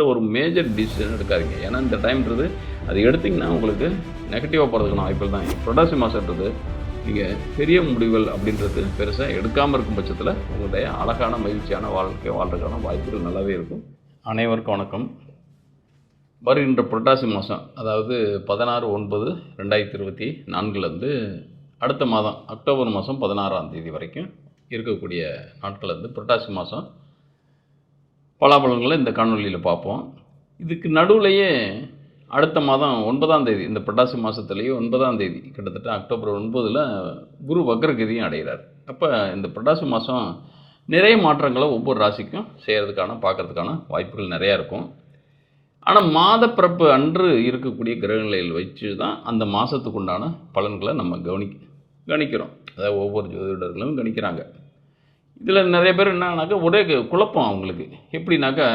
ஒரு major decision எடுக்காதீங்க. ஏன்னா இந்த டைம்ன்றது அது எடுத்திங்கன்னா உங்களுக்கு நெகட்டிவாக போகிறதுக்கான வாய்ப்புகள் தான். புரட்டாசி மாதன்றது நீங்கள் பெரிய முடிவுகள் அப்படின்றது பெருசாக எடுக்காமல் இருக்கும் பட்சத்தில் உங்களுடைய அழகான மகிழ்ச்சியான வாழ்க்கை வாழ்றதுக்கான வாய்ப்புகள் நல்லாவே இருக்கும். அனைவருக்கும் வணக்கம். வருகின்ற புரட்டாசி மாதம் அதாவது பதினாறு ஒன்பது ரெண்டாயிரத்தி இருபத்தி நான்குலேருந்து அடுத்த மாதம் அக்டோபர் மாதம் பதினாறாம் தேதி வரைக்கும் இருக்கக்கூடிய நாட்கள் வந்து புரட்டாசி மாதம் பலாபலன்களை இந்த காணொலியில் பார்ப்போம். இதுக்கு நடுவுலையே அடுத்த மாதம் ஒன்பதாம் தேதி இந்த புரட்டாசி மாதத்துலேயே ஒன்பதாம் தேதி கிட்டத்தட்ட அக்டோபர் ஒன்பதில் குரு வக்ரகதியும் அடைகிறார். அப்போ இந்த புரட்டாசி மாதம் நிறைய மாற்றங்களை ஒவ்வொரு ராசிக்கும் செய்கிறதுக்கான பார்க்கறதுக்கான வாய்ப்புகள் நிறையா இருக்கும். ஆனால் மாதப்பிறப்பு அன்று இருக்கக்கூடிய கிரகங்களில் வச்சு தான் அந்த மாதத்துக்கு உண்டான பலன்களை நம்ம கவனி கணிக்கிறோம் அதாவது ஒவ்வொரு ஜோதிடர்களும் கணிக்கிறாங்க. இதில் நிறைய பேர் என்னன்னாக்கா ஒரே குழப்பம் அவங்களுக்கு. எப்படின்னாக்கா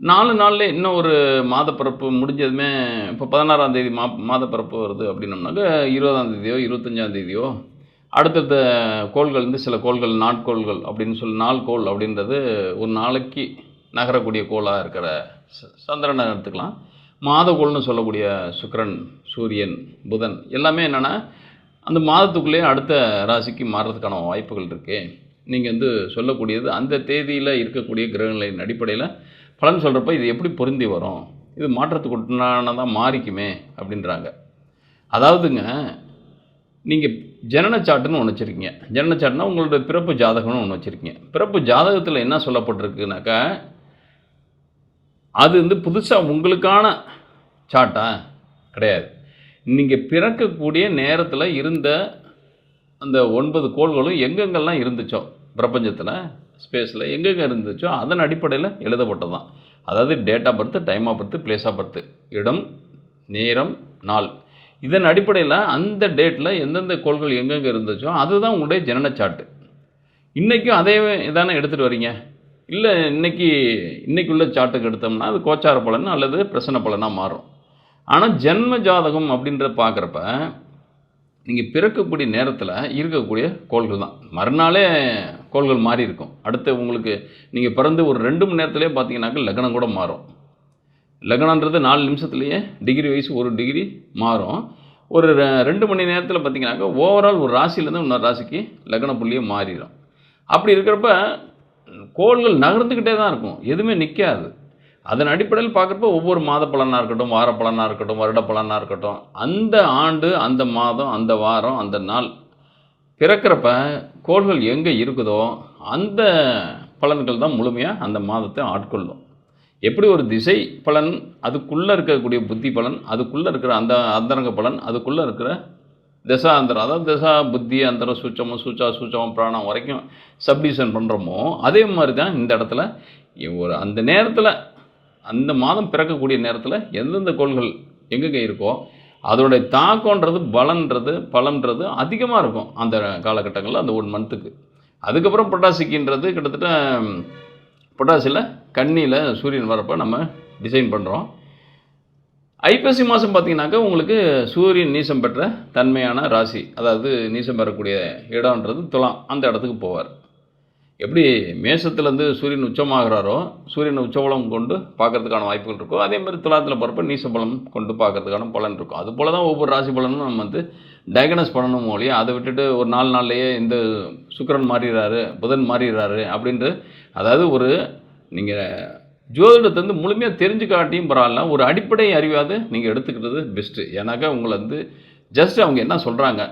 நாலு நாளில் இன்னும் ஒரு மாதப்பிறப்பு முடிஞ்சதுமே இப்போ பதினாறாம் தேதி மா மாதப்பிறப்பு வருது அப்படின்னோம்னாக்கா இருபதாம் தேதியோ இருபத்தஞ்சாம் தேதியோ அடுத்தடுத்த கோள்கள் வந்து சில கோள்கள் நாட்கோள்கள் அப்படின்னு சொல்லி நாள் கோள் அப்படின்றது ஒரு நாளைக்கு நகரக்கூடிய கோளாக இருக்கிற ச- சந்திரனை எடுத்துக்கலாம். மாதக்கோள்னு சொல்லக்கூடிய சுக்கிரன் சூரியன் புதன் எல்லாமே என்னென்னா அந்த மாதத்துக்குள்ளேயே அடுத்த ராசிக்கு மாறுறதுக்கான வாய்ப்புகள் இருக்குது நீங்கள் வந்து சொல்லக்கூடியது அந்த தேதியில் இருக்கக்கூடிய கிரகங்களின் அடிப்படையில் பலன் சொல்கிறப்ப இது எப்படி பொருந்தி வரும்? இது மாற்றத்துக்கு உண்டானதாக மாறிக்குமே அப்படின்றாங்க. அதாவதுங்க நீங்கள் ஜனன சாட்டுன்னு ஒன்று வச்சுருக்கீங்க. ஜனன சாட்டுனா உங்களோட பிறப்பு ஜாதகம்னு ஒன்று வச்சுருக்கீங்க. பிறப்பு ஜாதகத்தில் என்ன சொல்லப்பட்டிருக்குனாக்கா அது வந்து புதுசாக உங்களுக்கான சாட்டா கிடையாது. நீங்கள் பிறக்கக்கூடிய நேரத்தில் இருந்த அந்த ஒன்பது கோள்களும் எங்கெங்கெல்லாம் இருந்துச்சோ பிரபஞ்சத்தில் ஸ்பேஸில் எங்கெங்கே இருந்துச்சோ அதன் அடிப்படையில் எழுதப்பட்டது தான் அதாவது date of birth time of birth place of birth இடம் நேரம் நாள். இதன் அடிப்படையில் அந்த டேட்டில் எந்தெந்த கோள்கள் எங்கெங்கே இருந்துச்சோ அதுதான் உங்களுடைய ஜனன சாட்டு இன்றைக்கும் அதே இதானே எடுத்துகிட்டு வரீங்க? இல்லை இன்னைக்கு இன்னைக்கு உள்ள சாட்டுக்கு எடுத்தோம்னா அது கோச்சார பலன் அல்லது பிரசன பலனாக மாறும். ஆனால் ஜென்ம ஜாதகம் அப்படின்றத பார்க்குறப்ப நீங்கள் பிறக்கக்கூடிய நேரத்தில் இருக்கக்கூடிய கோள்கள் தான். மறுநாளே கோள்கள் மாறி இருக்கும் அடுத்து உங்களுக்கு நீங்கள் பிறந்து ஒரு ரெண்டு மணி நேரத்திலே பார்த்தீங்கன்னாக்க லக்னம் கூட மாறும். லக்னன்றது நாலு நிமிஷத்துலேயே டிகிரி வைஸ் ஒரு டிகிரி மாறும். ஒரு ரெண்டு மணி நேரத்தில் பார்த்தீங்கன்னாக்கா ஓவரால் ஒரு ராசியிலேருந்து இன்னொரு ராசிக்கு லக்ன புள்ளியே மாறிடும் அப்படி இருக்கிறப்ப கோள்கள் நகர்ந்துக்கிட்டே தான் இருக்கும். எதுவுமே நிற்காது அதன் அடிப்படையில் பார்க்குறப்ப ஒவ்வொரு மாத பலனாக இருக்கட்டும் வார பலனாக இருக்கட்டும் வருட பலனாக இருக்கட்டும் அந்த ஆண்டு அந்த மாதம் அந்த வாரம் அந்த நாள் பிறக்கிறப்ப கோள்கள் எங்கே இருக்குதோ அந்த பலன்கள் தான் முழுமையாக அந்த மாதத்தை ஆட்கொள்ளும். எப்படி ஒரு திசை பலன் அதுக்குள்ளே இருக்கக்கூடிய புத்தி பலன் அதுக்குள்ளே இருக்கிற அந்த அந்தரங்க பலன் அதுக்குள்ளே இருக்கிற திசா அந்தரம் அதாவது திசா புத்தி அந்தரம் சூச்சமம் சூச்சா சூச்சமம் பிராணம் வரைக்கும் சப்டிஷன் பண்ணுறோமோ அதே மாதிரி தான் இந்த இடத்துல ஒரு அந்த நேரத்தில் அந்த மாதம் பிறக்கக்கூடிய நேரத்தில் எந்தெந்த கோள்கள் எங்கெங்கே இருக்கோ அதோடைய தாக்கம்ன்றது பலன்றது பலன்றது அதிகமாக இருக்கும் அந்த காலகட்டங்களில் அந்த ஒன் மந்த்துக்கு அதுக்கப்புறம் பொட்டாசிக்கின்றது கிட்டத்தட்ட பொட்டாசியில் கண்ணியில் சூரியன் வரப்போ நம்ம டிசைன் பண்ணுறோம் ஐப்பசி மாதம் பார்த்தீங்கன்னாக்கா உங்களுக்கு சூரியன் நீசம் பெற்ற தன்மையான ராசி அதாவது நீசம் பெறக்கூடிய இடம்ன்றது துலாம் அந்த இடத்துக்கு போவார். எப்படி மேசத்துலேருந்து சூரியன் உச்சமாகிறாரோ சூரியன் உச்சபலம் கொண்டு பார்க்கறதுக்கான வாய்ப்புகள் இருக்கும் அதே மாதிரி துலாத்தில் பிறப்ப நீசபலம் கொண்டு பார்க்கறதுக்கான பலன் இருக்கும். அது போல தான் ஒவ்வொரு ராசி பலனும் நம்ம வந்து டயக்னஸ் பண்ணணும் மொழியே அதை விட்டுட்டு ஒரு நாலு நாள்லேயே இந்த சுக்கிரன் மாறிடுறாரு புதன் மாறிடுறாரு அப்படின்ட்டு அதாவது ஒரு நீங்கள் ஜோதிடத்தை வந்து முழுமையாக தெரிஞ்சு காட்டியும் பரவாயில்ல ஒரு அடிப்படை அறிவாவது நீங்கள் எடுத்துக்கிட்டது பெஸ்ட்டு ஏன்னாக்கா உங்களை வந்து ஜஸ்ட் அவங்க என்ன சொல்கிறாங்க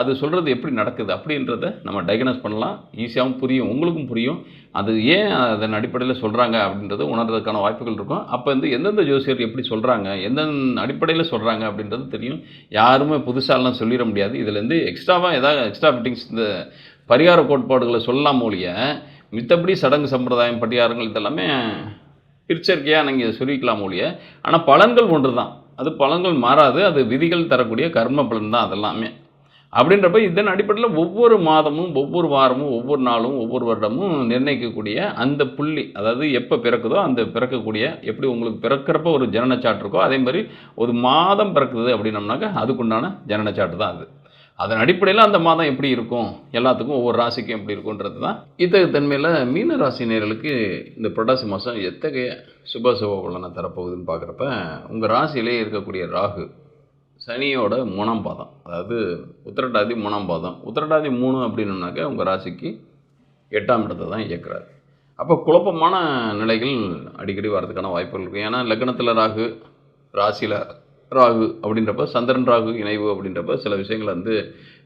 அது சொல்கிறது எப்படி நடக்குது அப்படின்றத நம்ம டயக்னோஸ் பண்ணலாம். ஈஸியாகவும் புரியும் உங்களுக்கும் புரியும். அது ஏன் அதன் அடிப்படையில் சொல்கிறாங்க அப்படின்றது உணர்றதுக்கான வாய்ப்புகள் இருக்கும். அப்போ வந்து எந்தெந்த ஜோசியர் எப்படி சொல்கிறாங்க எந்தெந்த அடிப்படையில் சொல்கிறாங்க அப்படின்றது தெரியும். யாருமே புதுசாலாம் சொல்லிட முடியாது. இதுலேருந்து எக்ஸ்ட்ராவாக ஏதாவது எக்ஸ்ட்ரா ஃபிட்டிங்ஸ் இந்த பரிகார கோட்பாடுகளை சொல்லலாம் ஒழிய மித்தபடி சடங்கு சம்பிரதாயம் பட்டியாரங்கள் இதெல்லாமே பிரிச்சரிக்கையாக நீங்கள் சொல்லிக்கலாம் ஒழிய ஆனால் பலன்கள் ஒன்று தான் அது பலன்கள் மாறாது. அது விதிகள் தரக்கூடிய கர்ம பலன் தான் அதெல்லாமே. அப்படின்றப்ப இதன் அடிப்படையில் ஒவ்வொரு மாதமும் ஒவ்வொரு வாரமும் ஒவ்வொரு நாளும் ஒவ்வொரு வருடமும் நிர்ணயிக்கக்கூடிய அந்த புள்ளி அதாவது எப்போ பிறக்குதோ அந்த பிறக்கக்கூடிய எப்படி உங்களுக்கு பிறக்கிறப்ப ஒரு ஜனன சாட்டு இருக்கோ அதே மாதிரி ஒரு மாதம் பிறக்குது அப்படின்னம்னாக்கா அதுக்குண்டான ஜனன சாட்டு தான் அது. அதன் அடிப்படையில் அந்த மாதம் எப்படி இருக்கும்? எல்லாத்துக்கும் ஒவ்வொரு ராசிக்கும் எப்படி இருக்குன்றது தான். இத்தகைய தன்மையில் மீன ராசி நேர்களுக்கு இந்த புரட்டாசி மாதம் எத்தகைய சுப சுப பலனை தரப்போகுதுன்னு பார்க்குறப்ப உங்கள் ராசியிலே இருக்கக்கூடிய ராகு சனியோட மூணாம் பாதம். அதாவது உத்திரட்டாதி மூணாம் பாதம். உத்திரட்டாதி மூணு அப்படின்னோம்னாக்க உங்கள் ராசிக்கு எட்டாம் இடத்தை தான் இயக்குறாரு. அப்போ குழப்பமான நிலைகள் அடிக்கடி வர்றதுக்கான வாய்ப்புகள் இருக்கும் ஏன்னா லக்னத்தில் ராகு ராசியில் ராகு அப்படின்றப்ப சந்திரன் ராகு இணைவு அப்படின்றப்ப சில விஷயங்களை வந்து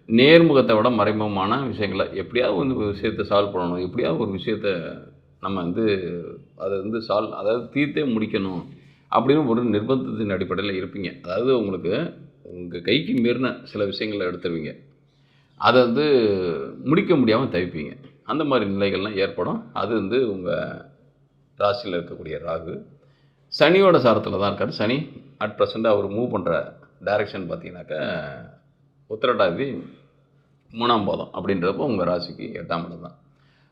நேர்முகத்தை விட மறைமுகமான விஷயங்களை எப்படியாவது வந்து ஒரு விஷயத்தை சால்வ் பண்ணணும். எப்படியாவது ஒரு விஷயத்தை நம்ம வந்து அதை வந்து சால்வ் அதாவது தீர்த்தே முடிக்கணும் அப்படின்னு ஒரு நிர்பந்தத்தின் அடிப்படையில் இருப்பீங்க. அதாவது உங்களுக்கு உங்கள் கைக்கு மீறின சில விஷயங்களை எடுத்துருவீங்க. அதை வந்து முடிக்க முடியாமல் தவிப்பீங்க. அந்த மாதிரி நிலைகள்லாம் ஏற்படும். அது வந்து உங்கள் ராசியில் இருக்கக்கூடிய ராகு. சனியோட சாரத்தில் தான் இருக்கார். சனி அட் ப்ரெசண்ட் அவர் மூவ் பண்ணுற டைரக்ஷன் பார்த்தீங்கன்னாக்கா உத்திரட்டாதி மூணாம் பாதம் அப்படின்றப்போ உங்கள் ராசிக்கு எட்டாம் இடம் தான்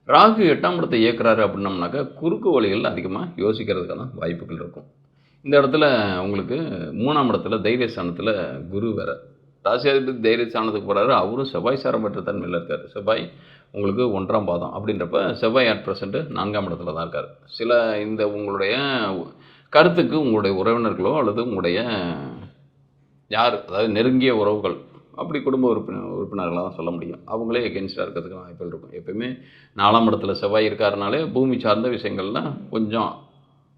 ராகு எட்டாம் இடத்தை இயக்குறாரு அப்படின்னம்னாக்கா குறுக்கு வழிகள் அதிகமாக யோசிக்கிறதுக்கான வாய்ப்புகள் இருக்கும். இந்த இடத்துல உங்களுக்கு மூணாம் இடத்துல தைரியஸ்தானத்தில் குரு வேற. ராசியாதிபதி தைரியஸ்தானத்துக்கு போகிறாரு அவரும் செவ்வாய் சாரம்பற்ற தன்மையில் இருக்கார். செவ்வாய் உங்களுக்கு ஒன்றாம் பாதம் அப்படின்றப்ப செவ்வாய் அட் ப்ரெசண்ட்டு நான்காம் இடத்துல தான் இருக்கார். சில இந்த உங்களுடைய கருத்துக்கு உங்களுடைய உறவினர்களோ அல்லது உங்களுடைய யார் அதாவது நெருங்கிய உறவுகள் அப்படி குடும்ப உறுப்பினர் உறுப்பினர்களாக தான் சொல்ல முடியும். அவங்களே எகென்ஸ்டாக இருக்கிறதுக்கு வாய்ப்புகள் இருக்கும். எப்பயுமே நாலாம் இடத்துல செவ்வாய் இருக்காருனாலே பூமி சார்ந்த விஷயங்கள்லாம் கொஞ்சம்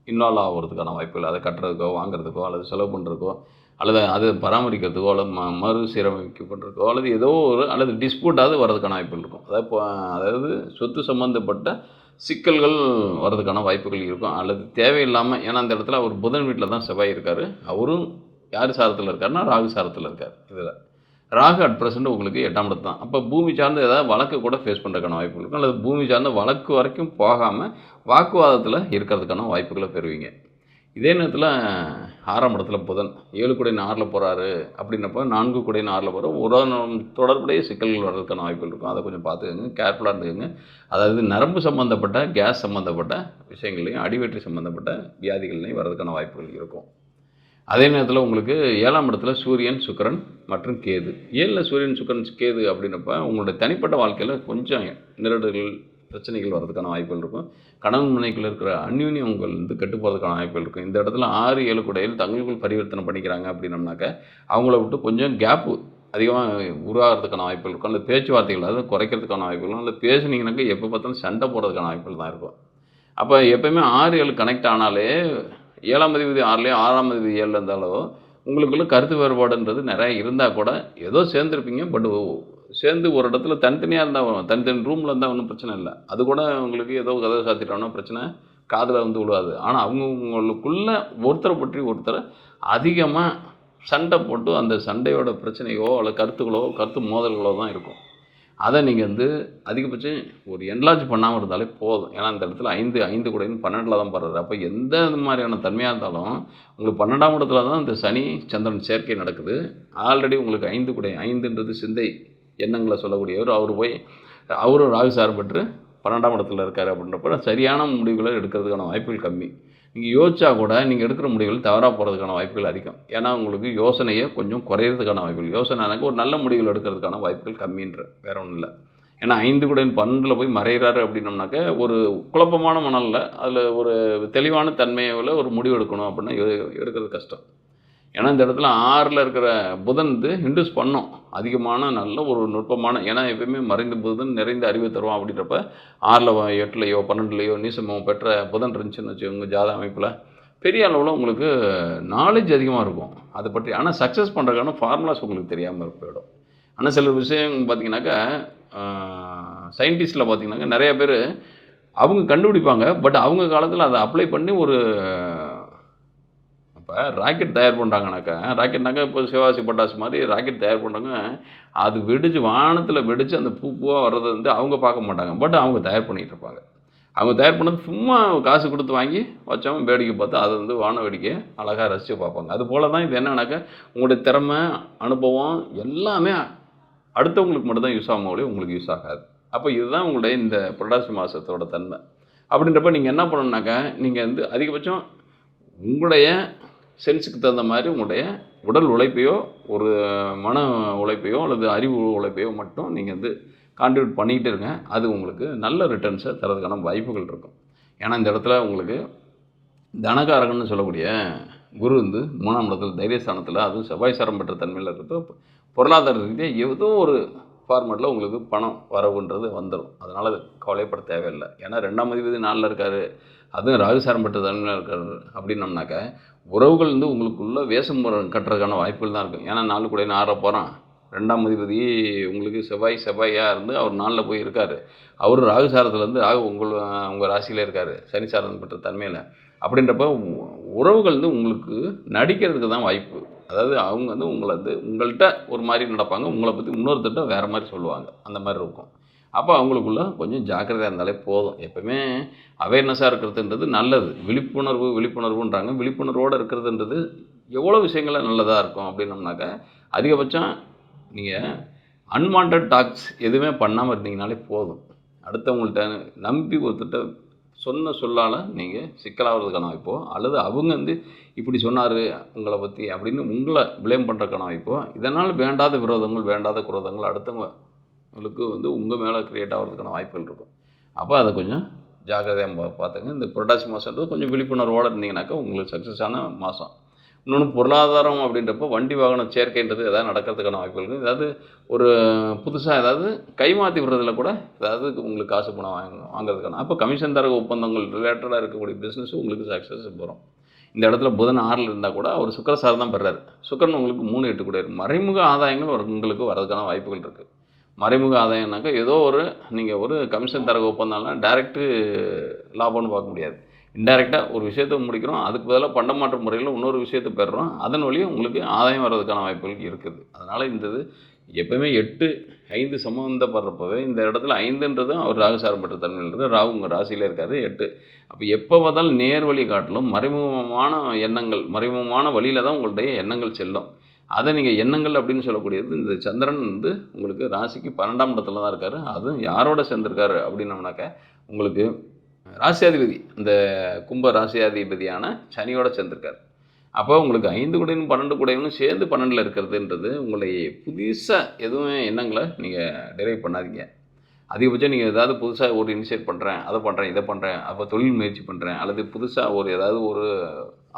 இன்வால்வ் ஆகிறதுக்கான வாய்ப்புகள் அதை கட்டுறதுக்கோ வாங்குறதுக்கோ அல்லது செலவு பண்ணுறதுக்கோ அல்லது அது பராமரிக்கிறதுக்கோ அல்லது ம மறு பண்ணுறதுக்கோ அல்லது ஏதோ ஒரு அல்லது டிஸ்பியூட்டாவது வர்றதுக்கான வாய்ப்புகள் இருக்கும். அதாவது இப்போ அதாவது சொத்து சம்மந்தப்பட்ட சிக்கல்கள் வர்றதுக்கான வாய்ப்புகள் இருக்கும். அல்லது தேவையில்லாமல் ஏன்னா அந்த இடத்துல அவர் புதன் வீட்டில் தான் செவ்வாய் இருக்கார். அவரும் யார் சாரத்தில் இருக்காருன்னா ராகு சாரத்தில் இருக்கார். இதில். ராகு அட் ப்ரெசென்ட் உங்களுக்கு எட்டாம் இடத்து தான். அப்போ பூமி சார்ந்த ஏதாவது வழக்கு கூட ஃபேஸ் பண்ணுறதுக்கான வாய்ப்புகள் இருக்கும் அல்லது பூமி சார்ந்த வழக்கு வரைக்கும் போகாமல் வாக்குவாதத்தில் இருக்கிறதுக்கான வாய்ப்புகளை பெறுவீங்க. இதே நேரத்தில் ஆறாம் இடத்துல புதன் ஏழு குடையின் ஆறில் போகிறாரு அப்படின்னப்போ நான்கு குடையின் ஆறில் போகிற ஒரு தொடர்புடைய சிக்கல்கள் வர்றதுக்கான வாய்ப்புகள் இருக்கும். அதை கொஞ்சம் பார்த்துக்கோங்க கேர்ஃபுல்லாக இருந்துக்கோங்க. அதாவது நரம்பு சம்மந்தப்பட்ட கேஸ் சம்மந்தப்பட்ட விஷயங்கள்லையும் அடிவெற்றி சம்மந்தப்பட்ட வியாதிகள்லையும் வர்றதுக்கான வாய்ப்புகள் இருக்கும். அதே நேரத்தில் உங்களுக்கு ஏழாம் இடத்துல சூரியன் சுக்கரன் மற்றும் கேது. ஏழில் சூரியன் சுக்கரன் கேது அப்படின்னப்ப உங்களுடைய தனிப்பட்ட வாழ்க்கையில் கொஞ்சம் நிரடுகள் பிரச்சனைகள் வர்றதுக்கான வாய்ப்புகள் இருக்கும். கணவன் மனைக்குள்ள இருக்கிற அந்யூன்யம் உங்கள் வந்து கெட்டு போகிறதுக்கான வாய்ப்புகள் இருக்கும். இந்த இடத்துல ஆறு ஏழு குடையில் தங்களுக்குள் பரிவர்த்தனை பண்ணிக்கிறாங்க அப்படின்னம்னாக்க அவங்கள விட்டு கொஞ்சம் கேப்பு அதிகமாக உருவாகிறதுக்கான வாய்ப்புகள் இருக்கும். அல்லது பேச்சுவார்த்தைகள் அதாவது குறைக்கிறதுக்கான வாய்ப்புகள் இல்லை பேசுனீங்கன்னாக்கா எப்போ பார்த்தாலும் சண்டை போடுறதுக்கான வாய்ப்புகள் தான் இருக்கும். அப்போ எப்போயுமே ஆறு ஏழு கனெக்ட் ஆனாலே ஏழாம் அதிபதி ஆறுலேயோ ஆறாம் அதிபதி ஏழில் இருந்தாலோ உங்களுக்குள்ள கருத்து வேறுபாடுன்றது நிறைய இருந்தால் கூட ஏதோ சேர்ந்துருப்பீங்க. பட் சேர்ந்து ஒரு இடத்துல தனித்தனியாக இருந்தால் தனித்தனி ரூமில் இருந்தால் ஒன்றும் பிரச்சனை இல்லை. அது கூட உங்களுக்கு ஏதோ கதை சாத்திட்டோம்னா பிரச்சனை காதில் வந்து விழுவாது. ஆனால் அவங்கவுங்களுக்குள்ள ஒருத்தரை பற்றி ஒருத்தரை அதிகமாக சண்டை போட்டு அந்த சண்டையோட பிரச்சனையோ அல்லது கருத்துக்களோ கருத்து மோதல்களோ தான் இருக்கும். அதை நீங்கள் வந்து அதிகபட்சம் ஒரு என்லார்ஜ் பண்ணாமல் இருந்தாலே போதும். ஏன்னா இந்த இடத்துல ஐந்து ஐந்து கூடையும் பன்னெண்டில் தான் படுறாரு. அப்போ எந்த மாதிரியான தன்மையாக இருந்தாலும் உங்களுக்கு பன்னெண்டாம் இடத்துல தான் இந்த சனி சந்திரன் சேர்க்கை நடக்குது. ஆல்ரெடி உங்களுக்கு ஐந்து குடை ஐந்துன்றது சிந்தை எண்ணங்களை சொல்லக்கூடியவர். அவர் போய் அவரும் ராகு சார் பெற்று பன்னெண்டாம் இடத்துல இருக்கார் அப்படின்றப்ப சரியான முடிவுகளை எடுக்கிறதுக்கான வாய்ப்புகள் கம்மி. நீங்கள் யோசிச்சா கூட நீங்கள் எடுக்கிற முடிவுகள் தவறாக போகிறதுக்கான வாய்ப்புகள் அதிகம். ஏன்னா உங்களுக்கு யோசனையை கொஞ்சம் குறையிறதுக்கான வாய்ப்புகள். யோசனைனாக்க ஒரு நல்ல முடிவுகள் எடுக்கிறதுக்கான வாய்ப்புகள் கம்மின்ற வேற ஒன்றும் இல்லை. ஏன்னா ஐந்து கூட பன்னெண்டில் போய் மறைகிறாரு அப்படின்னம்னாக்க ஒரு குழப்பமான மணலில் அதில் ஒரு தெளிவான தன்மையில் ஒரு முடிவு எடுக்கணும் அப்படின்னா எடுக்கிறது கஷ்டம். ஏன்னா இந்த இடத்துல ஆறில் இருக்கிற புதன் வந்து இன்ட்யூஸ் பண்ணும். அதிகமான நல்ல ஒரு நுட்பமான ஏன்னா எப்பயுமே மறைந்த புதன் நிறைந்த அறிவு தருவான் அப்படின்றப்ப ஆறில் எட்டுலையோ பன்னெண்டுலையோ நீசமோ பெற்ற புதன் இருந்துச்சுன்னு வச்சுக்கோங்க ஜாத அமைப்பில். பெரிய அளவில் உங்களுக்கு நாலேஜ் அதிகமாக இருக்கும். அதை பற்றி ஆனால் சக்ஸஸ் பண்ணுறதுக்கான ஃபார்முலாஸ் உங்களுக்கு தெரியாமல் போயிடும். ஆனால் சில விஷயம் பார்த்தீங்கன்னாக்கா சயின்டிஸ்டில் பார்த்தீங்கன்னாக்கா நிறைய பேர் அவங்க கண்டுபிடிப்பாங்க. பட் அவங்க காலத்தில் அதை அப்ளை பண்ணி ஒரு இப்போ ராக்கெட் தயார் பண்ணுறாங்கனாக்கா ராக்கெட்னாக்கா இப்போ சிவாசி பட்டாசு மாதிரி ராக்கெட் தயார் பண்ணுறாங்க அது வெடிச்சு வானத்தில் வெடிச்சு அந்த பூ பூவாக வர்றதை வந்து அவங்க பார்க்க மாட்டாங்க. பட் அவங்க தயார் பண்ணிகிட்டு இருப்பாங்க. அவங்க தயார் பண்ணது சும்மா காசு கொடுத்து வாங்கி வச்சோம் வேடிக்கை பார்த்து அதை வந்து வான வேடிக்கையை அழகாக ரசித்து பார்ப்பாங்க. அது போல தான் இது என்னன்னாக்கா உங்களுடைய திறமை அனுபவம் எல்லாமே அடுத்தவங்களுக்கு மட்டும்தான் யூஸ் ஆகும் ஒழிய உங்களுக்கு யூஸ் ஆகாது. அப்போ இதுதான் உங்களுடைய இந்த புரட்டாசி மாதத்தோட தன்மை. அப்படின்றப்ப நீங்கள் என்ன பண்ணணுன்னாக்கா நீங்கள் வந்து அதிகபட்சம் உங்களுடைய சென்ஸுக்கு தகுந்த மாதிரி உங்களுடைய உடல் உழைப்பையோ ஒரு மன உழைப்பையோ அல்லது அறிவு உழைப்பையோ மட்டும் நீங்கள் வந்து கான்ட்ரிபியூட் பண்ணிக்கிட்டு இருங்க. அது உங்களுக்கு நல்ல ரிட்டர்ன்ஸை தரதுக்கான வாய்ப்புகள் இருக்கும். ஏன்னா இந்த இடத்துல உங்களுக்கு தனகாரகன்னு சொல்லக்கூடிய குரு வந்து மூணாம் இடத்துல தைரியஸ்தானத்தில் அதுவும் செவ்வாய் சாரம் பெற்ற தன்மையில் இருக்கிறப்ப பொருளாதார ரீதியாக ஏதோ ஒரு ஃபார்மேட்டில் உங்களுக்கு பணம் வரவுன்றது வந்துடும் அதனால் அது கவலைப்பட தேவையில்லை. ஏன்னா ரெண்டாம் அதிபதி நாளில் இருக்கார். அதுவும் ராகுசாரம் பெற்ற தன்மையில் இருக்கார் அப்படின்னம்னாக்க உறவுகள் வந்து உங்களுக்குள்ளே வேஷம் கட்டுறதுக்கான வாய்ப்புகள் தான் இருக்கும். ஏன்னா நாலு கூட ஆற போகிறான் ரெண்டாம் அதிபதி உங்களுக்கு செவ்வாய் செவ்வாயாக இருந்து அவர் நாளில் போய் இருக்கார். அவர் ராகுசாரத்துலேருந்து ராகு உங்கள் உங்கள் ராசியில் இருக்கார். சனிசாரம் பெற்ற தன்மையில். அப்படின்றப்ப உ- உறவுகள் வந்து உங்களுக்கு நடிக்கிறதுக்கு தான் வாய்ப்பு. அதாவது அவங்க வந்து உங்களை வந்து உங்கள்கிட்ட ஒரு மாதிரி நடப்பாங்க உங்களை பற்றி இன்னொருத்தட்ட வேறு மாதிரி சொல்லுவாங்க. அந்த மாதிரி இருக்கும். அப்போ அவங்களுக்குள்ள கொஞ்சம் ஜாக்கிரதையாக இருந்தாலே போதும். எப்போவுமே அவேர்னஸாக இருக்கிறதுன்றது நல்லது. விழிப்புணர்வு விழிப்புணர்வுன்றாங்க. விழிப்புணர்வோடு இருக்கிறதுன்றது எவ்வளோ விஷயங்களில் நல்லதாக இருக்கும் அப்படின்னம்னாக்க அதிகபட்சம் நீங்கள் அன்வான்ட் டாக்ஸ் எதுவுமே பண்ணாமல் இருந்தீங்கனாலே போதும். அடுத்தவங்கள்ட்ட நம்பி ஒருத்தட்ட சொன்ன சொல்லால் நீங்கள் சிக்கலாகிறதுக்கான வாய்ப்போ அல்லது அவங்க வந்து இப்படி சொன்னார் உங்களை பற்றி அப்படின்னு உங்களை ப்ளேம் பண்ணுறதுக்கான வாய்ப்போ இதனால் வேண்டாத விரோதங்கள் வேண்டாத குரோதங்கள் அடுத்தவங்களுக்கு வந்து உங்கள் மேலே க்ரியேட் ஆகிறதுக்கான வாய்ப்புகள் இருக்கும். அப்போ அதை கொஞ்சம் ஜாக்கிரதையாக பார்த்துங்க. இந்த புரட்டாசி மாதன்றது கொஞ்சம் விழிப்புணர்வோடு இருந்தீங்கன்னாக்கா உங்களுக்கு சக்ஸஸான மாதம் இன்னொன்று பொருளாதாரம் அப்படின்றப்போ வண்டி வாகன சேர்க்கைன்றது எதாவது நடக்கிறதுக்கான வாய்ப்புகள் இருக்குது ஏதாவது ஒரு புதுசாக ஏதாவது கைமாற்றி விடுறதுல கூட ஏதாவது உங்களுக்கு காசு பணம் வாங்க வாங்குறதுக்கான அப்போ கமிஷன் தர ஒப்பந்தங்கள் ரிலேட்டடாக இருக்கக்கூடிய பிஸ்னஸ் உங்களுக்கு சக்ஸஸ் வரும் இந்த இடத்துல புதன் ஆறில் இருந்தால் கூட அவர் சுக்கரசார் தான் பெறாரு. சுக்கரன் உங்களுக்கு மூணு எட்டு கூட மறைமுக ஆதாயங்கள் உங்களுக்கு வரதுக்கான வாய்ப்புகள் இருக்குது மறைமுக ஆதாயம்னாக்கா ஏதோ ஒரு நீங்கள் ஒரு கமிஷன் தர ஒப்பந்தம்னா டைரக்ட்டு லாபம்னு பார்க்க முடியாது. இன்டெரக்டாக ஒரு விஷயத்தை முடிக்கிறோம். அதுக்கு பதிலாக பண்டமாற்று முறையில் இன்னொரு விஷயத்தை பெறுறோம். அதன் வழியாக உங்களுக்கு ஆதாயம் வர்றதுக்கான வாய்ப்புகள் இருக்குது. அதனால் இந்த இது எப்பவுமே எட்டு ஐந்து சம்மந்தப்படுறப்பவே இந்த இடத்துல ஐந்துன்றதும் அவர் ராகு பெற்ற தன்மையில் ராகு உங்கள் ராசியில் இருக்காரு எட்டு. அப்போ எப்போ பார்த்தாலும் நேர் வழி காட்டிலும் மறைமுகமான எண்ணங்கள் மறைமுகமான வழியில் தான் உங்களுடைய எண்ணங்கள் செல்லும். அதை நீங்கள் எண்ணங்கள் அப்படின்னு சொல்லக்கூடியது இந்த சந்திரன் வந்து உங்களுக்கு ராசிக்கு பன்னெண்டாம் இடத்துல தான் இருக்கார். அதுவும் யாரோட சேர்ந்துருக்காரு அப்படின்னம்னாக்க உங்களுக்கு ராசியாதிபதி அந்த கும்ப ராசியாதிபதியான சனியோட சேர்ந்துருக்கார். அப்போ உங்களுக்கு ஐந்து குடையும் பன்னெண்டு குடையும் சேர்ந்து பன்னெண்டில் இருக்கிறதுன்றது உங்களை புதுசாக எதுவுமே எண்ணங்களை நீங்கள் டெரைவ் பண்ணாதீங்க. அதிகபட்சம் நீங்கள் ஏதாவது புதுசாக ஒரு இனிஷியேட் பண்ணுறேன் அதை பண்ணுறேன் இதை பண்ணுறேன் அப்போ தொழில் முயற்சி பண்ணுறேன் அல்லது புதுசாக ஒரு ஏதாவது ஒரு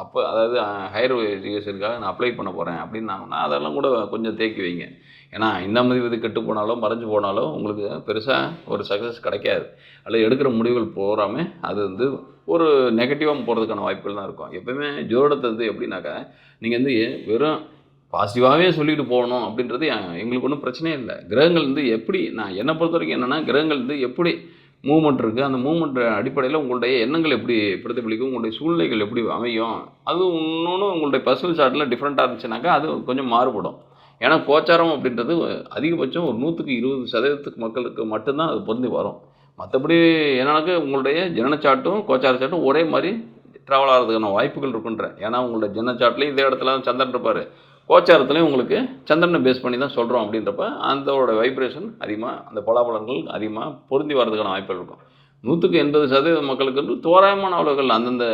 அப்போ அதாவது ஹையர் எஜுகேஷனுக்காக நான் அப்ளை பண்ண போகிறேன் அப்படின்னாங்கன்னா அதெல்லாம் கூட கொஞ்சம் தேக்கி வைங்க. ஏன்னா ஐந்தாம் இது கெட்டு போனாலும் மறைஞ்சு போனாலும் உங்களுக்கு பெருசாக ஒரு சக்ஸஸ் கிடைக்காது. அல்லது எடுக்கிற முடிவுகள் போகாமல் அது வந்து ஒரு நெகட்டிவாக போகிறதுக்கான வாய்ப்புகள் தான் இருக்கும். எப்பவுமே ஜோடத்தை வந்து எப்படின்னாக்கா நீங்கள் வந்து வெறும் பாசிட்டிவாகவே சொல்லிட்டு போகணும் அப்படின்றது எங்களுக்கு ஒன்றும் பிரச்சனையே இல்லை. கிரகங்கள் வந்து எப்படி நான் என்னை பொறுத்த வரைக்கும் என்னென்னா கிரகங்கள் வந்து எப்படி மூவ்மெண்ட் இருக்குது அந்த மூமெண்ட் அடிப்படையில் உங்களுடைய எண்ணங்கள் எப்படி பிரதிபலிக்கும்? உங்களுடைய சூழ்நிலைகள் எப்படி அமையும்? அது இன்னொன்று உங்களுடைய பர்சனல் சார்ட்டில் டிஃப்ரெண்ட்டாக இருந்துச்சுனாக்கா அது கொஞ்சம் மாறுபடும். ஏன்னா கோச்சாரம் அப்படின்றது அதிகபட்சம் ஒரு நூற்றுக்கு இருபது சதவீதத்துக்கு மக்களுக்கு மட்டும்தான் அது பொருந்தி வரும். மற்றபடி என்னன்னாக்கா உங்களுடைய ஜனச்சாட்டும் கோச்சார சாட்டும் ஒரே மாதிரி ட்ராவல் ஆகிறதுக்கான வாய்ப்புகள் இருக்குன்ற. ஏன்னா உங்களுடைய ஜன இதே இடத்துல தான் சந்திரன் இருப்பார். கோச்சாரத்துலேயும் உங்களுக்கு சந்திரனை பேஸ் பண்ணி தான் சொல்கிறோம் அப்படின்றப்ப அந்தோட வைப்ரேஷன் அதிகமாக அந்த பலாபலன்கள் அதிகமாக பொருந்தி வர்றதுக்கான வாய்ப்புகள் இருக்கும். நூற்றுக்கு எண்பது சதவீத மக்களுக்கு வந்து தோராயமான அளவுகள் அந்தந்த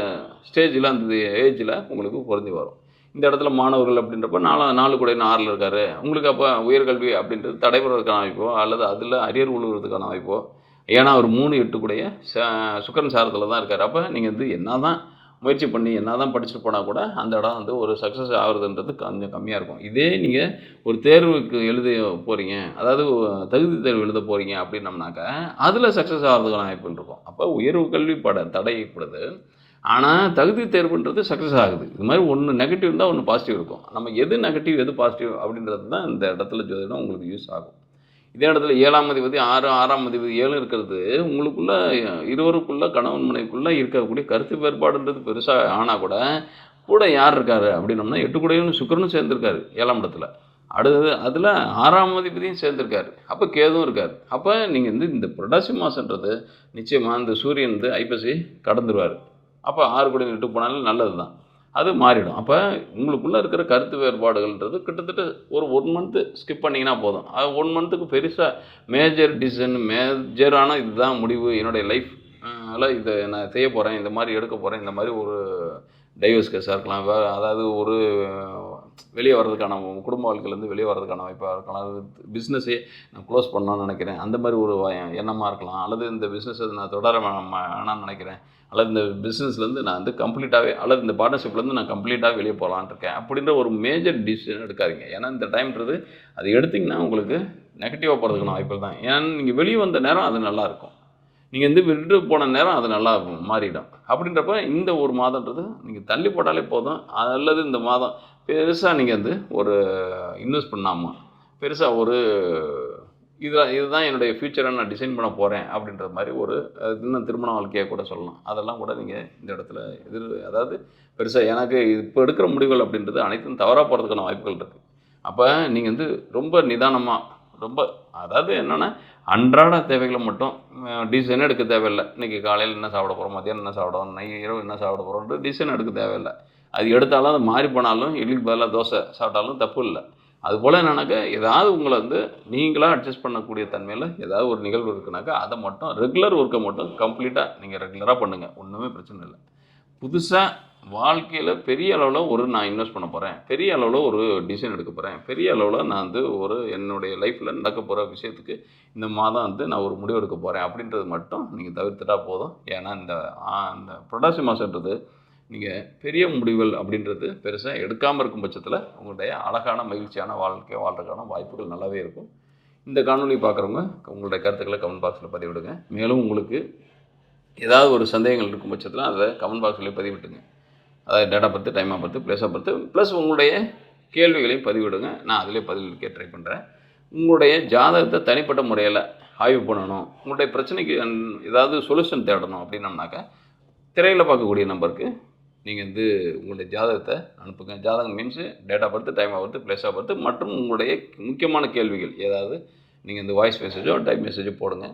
ஸ்டேஜில் அந்த ஏஜில் உங்களுக்கு பொருந்தி வரும். இந்த இடத்துல மாணவர்கள் அப்படின்றப்ப நாலு நாலு கூட ஆறில் இருக்கார். உங்களுக்கு அப்போ உயர்கல்வி அப்படின்றது தடைபடுறதுக்கான வாய்ப்போ அல்லது அதில் அரியர் உழுவுறதுக்கான வாய்ப்போ ஏன்னா அவர் மூணு எட்டு ச சுக்கரன் சாரத்தில் தான் இருக்கார். அப்போ நீங்கள் வந்து என்ன தான் முயற்சி பண்ணி என்ன தான் படிச்சுட்டு போனால் கூட அந்த இடம் வந்து ஒரு சக்ஸஸ் ஆகுறதுன்றது கொஞ்சம் கம்மியாக இருக்கும். இதே நீங்கள் ஒரு தேர்வுக்கு எழுத போகிறீங்க அதாவது தகுதி தேர்வு எழுத போகிறீங்க அப்படின்னம்னாக்கா அதில் சக்ஸஸ் ஆகிறதுக்கான வாய்ப்புகள் இருக்கும். அப்போ உயர்வு கல்வி பட தடைப்படுது ஆனால் தகுதி தேர்வுன்றது சக்ஸஸ் ஆகுது. இது மாதிரி ஒன்று நெகட்டிவ் இருந்தால் ஒன்று பாசிட்டிவ் இருக்கும். நம்ம எது நெகட்டிவ் எது பாசிட்டிவ் அப்படின்றது தான் இந்த இடத்துல ஜோதிடம் உங்களுக்கு யூஸ் ஆகும். இதே இடத்துல ஏழாம் அதிபதி ஆறு ஆறாம் அதிபதி ஏழு இருக்கிறது. உங்களுக்குள்ள இருவருக்குள்ள கணவன் மனைவிக்குள்ள இருக்கக்கூடிய கருத்து வேறுபாடுன்றது பெருசாக ஆனால் கூட கூட யார் இருக்காரு அப்படின்னம்னா எட்டு கூடையும் சுக்கரனும் சேர்ந்துருக்காரு ஏழாம் இடத்துல. அடுத்தது அதில் ஆறாம் அதிபதியும் சேர்ந்துருக்காரு. அப்போ கேதும் இருக்கார். அப்போ நீங்கள் வந்து இந்த புரட்டாசி மாதன்றது நிச்சயமாக இந்த சூரியன் வந்து ஐப்பசி கடந்துருவார். அப்போ ஆறு கூட விட்டு போனாலும் நல்லது தான் அது மாறிடும். அப்போ உங்களுக்குள்ளே இருக்கிற கருத்து வேறுபாடுகள்ன்றது கிட்டத்தட்ட ஒரு ஒன் மந்த்து ஸ்கிப் பண்ணிங்கன்னா போதும். அது ஒன் மந்த்துக்கு பெருசாக மேஜர் டிசிஷன் மேஜரான இதுதான் முடிவு. என்னுடைய லைஃப் அதில் இதை நான் செய்ய போகிறேன் இந்த மாதிரி எடுக்க போகிறேன் இந்த மாதிரி ஒரு டைவர்ஸ் கேஸாக இருக்கலாம். வே அதாவது ஒரு வெளியே வர்றதுக்கான குடும்ப வாழ்க்கையிலேருந்து வெளியே வர்றதுக்கான வாய்ப்பாக இருக்கலாம். அது பிஸ்னஸே நான் க்ளோஸ் பண்ணணும்னு நினைக்கிறேன். அந்த மாதிரி ஒரு எண்ணமாக இருக்கலாம். அல்லது இந்த பிஸ்னஸை நான் தொடர வேணாம் வேணாம்னு நினைக்கிறேன். அல்லது இந்த பிஸ்னஸ்லேருந்து நான் வந்து கம்ப்ளீட்டாகவே அல்லது இந்த பார்ட்னர்ஷிப்லேருந்து நான் கம்ப்ளீட்டாக வெளியே போகலான்னு இருக்கேன். அப்படின்ற ஒரு மேஜர் டிசிஷன் எடுக்காதீங்க. ஏன்னா இந்த டைம்ன்றது அது எடுத்திங்கன்னா உங்களுக்கு நெகட்டிவாக போகிறதுக்கான வாய்ப்புகள் தான். ஏன்னா நீங்கள் வெளியே வந்த நேரம் அது நல்லாயிருக்கும் நீங்கள் வந்து விட்டு போன நேரம் அது நல்லா மாறிடும். அப்படின்றப்ப இந்த ஒரு மாதன்றது நீங்கள் தள்ளி போட்டாலே போதும். அல்லது இந்த மாதம் பெருசாக நீங்கள் வந்து ஒரு இன்வெஸ்ட் பண்ணாமல் பெருசாக ஒரு இதில் இதுதான் என்னுடைய ஃப்யூச்சரை நான் டிசைன் பண்ண போகிறேன் அப்படின்ற மாதிரி ஒரு இன்னும் திருமண வாழ்க்கையை கூட சொல்லலாம். அதெல்லாம் கூட நீங்கள் இந்த இடத்துல எதிர் அதாவது பெருசாக எனக்கு இப்போ எடுக்கிற முடிவுகள் அப்படின்றது அனைத்தும் தவறாக போகிறதுக்கான வாய்ப்புகள் இருக்குது அப்போ நீங்கள் வந்து ரொம்ப நிதானமாக ரொம்ப அதாவது என்னென்னா அன்றாட தேவைகளை மட்டும் டிசைன் எடுக்க தேவையில்லை. இன்றைக்கி காலையில் என்ன சாப்பிட போகிறோம் மதியானம் என்ன சாப்பிடுவோம் நை இரவு என்ன சாப்பிட போகிறோம்ன்ட்டு டிசைன் எடுக்க தேவையில்லை. அது எடுத்தாலும் அது மாறி போனாலும் இட்லிக்கு பதிலாக தோசை சாப்பிட்டாலும் தப்பு இல்லை. அதுபோல் என்னன்னாக்கா ஏதாவது உங்களை வந்து நீங்களாக அட்ஜஸ்ட் பண்ணக்கூடிய தன்மையில் ஏதாவது ஒரு நிகழ்வு இருக்குனாக்கா அதை மட்டும் ரெகுலர் ஒர்க்கை மட்டும் கம்ப்ளீட்டாக நீங்கள் ரெகுலராக பண்ணுங்கள் ஒன்றுமே பிரச்சனை இல்லை. புதுசாக வாழ்க்கையில் பெரிய அளவில் ஒரு நான் இன்வெஸ்ட் பண்ண போகிறேன் பெரிய அளவில் ஒரு டிசைன் எடுக்க போகிறேன் பெரிய அளவில் நான் வந்து ஒரு என்னுடைய லைஃப்பில் நடக்க போகிற விஷயத்துக்கு இந்த மாதம் வந்து நான் ஒரு முடிவு எடுக்க போகிறேன் அப்படின்றது மட்டும் நீங்கள் தவிர்த்துட்டா போதும். ஏன்னா இந்த இந்த புரட்டாசி மாதன்றது நீங்கள் பெரிய முடிவுகள் அப்படின்றது பெருசாக எடுக்காமல் இருக்கும் பட்சத்தில் உங்களுடைய அழகான மகிழ்ச்சியான வாழ்க்கை வாழ்கிறதுக்கான வாய்ப்புகள் நல்லாவே இருக்கும். இந்த காணொலியை பார்க்குறவங்க உங்களுடைய கருத்துக்களை கமெண்ட் பாக்ஸில் பதிவிடுங்க. மேலும் உங்களுக்கு ஏதாவது ஒரு சந்தேகங்கள் இருக்கும் பட்சத்தில் அதை கமெண்ட் பாக்ஸ்லேயே பதிவிட்டுங்க அதாவது டேட்டா பார்த்து டைமாக பார்த்து ப்ளேஸாக பார்த்து ப்ளஸ் உங்களுடைய கேள்விகளையும் பதிவிடுங்க. நான் அதிலே பதிலளிக்க ட்ரை பண்ணுறேன் உங்களுடைய ஜாதகத்தை தனிப்பட்ட முறையில் ஆய்வு பண்ணணும். உங்களுடைய பிரச்சனைக்கு ஏதாவது சொல்யூஷன் தேடணும் அப்படின்னம்னாக்கா திரையில் பார்க்கக்கூடிய நம்பருக்கு நீங்கள் வந்து உங்களுடைய ஜாதகத்தை அனுப்புங்க. ஜாதகம் மீன்ஸு டேட்டா ஆஃப் டைமாக பிளேஸ் ஆஃப் பார்த்து மற்றும் உங்களுடைய முக்கியமான கேள்விகள். ஏதாவது நீங்கள் இந்த வாய்ஸ் மெசேஜோ டைப் மெசேஜோ போடுங்க.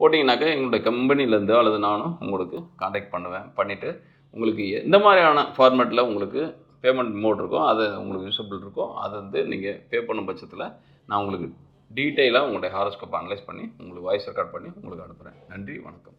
போட்டிங்கனாக்கா எங்களுடைய கம்பெனிலேருந்தோ அல்லது நானும் உங்களுக்கு காண்டாக்ட் பண்ணுவேன் பண்ணிவிட்டு உங்களுக்கு எந்த மாதிரியான ஃபார்மேட்டில் உங்களுக்கு பேமெண்ட் மோட் இருக்கோ அது உங்களுக்கு யூஸபிள் இருக்கோ அதை வந்து நீங்கள் பே பண்ணும் பட்சத்தில் நான் உங்களுக்கு டீட்டெயிலாக உங்களுடைய ஹாரோஸ்கோப் அனலைஸ் பண்ணி உங்களுக்கு வாய்ஸ் ரெக்கார்ட் பண்ணி உங்களுக்கு அனுப்புகிறேன் நன்றி வணக்கம்.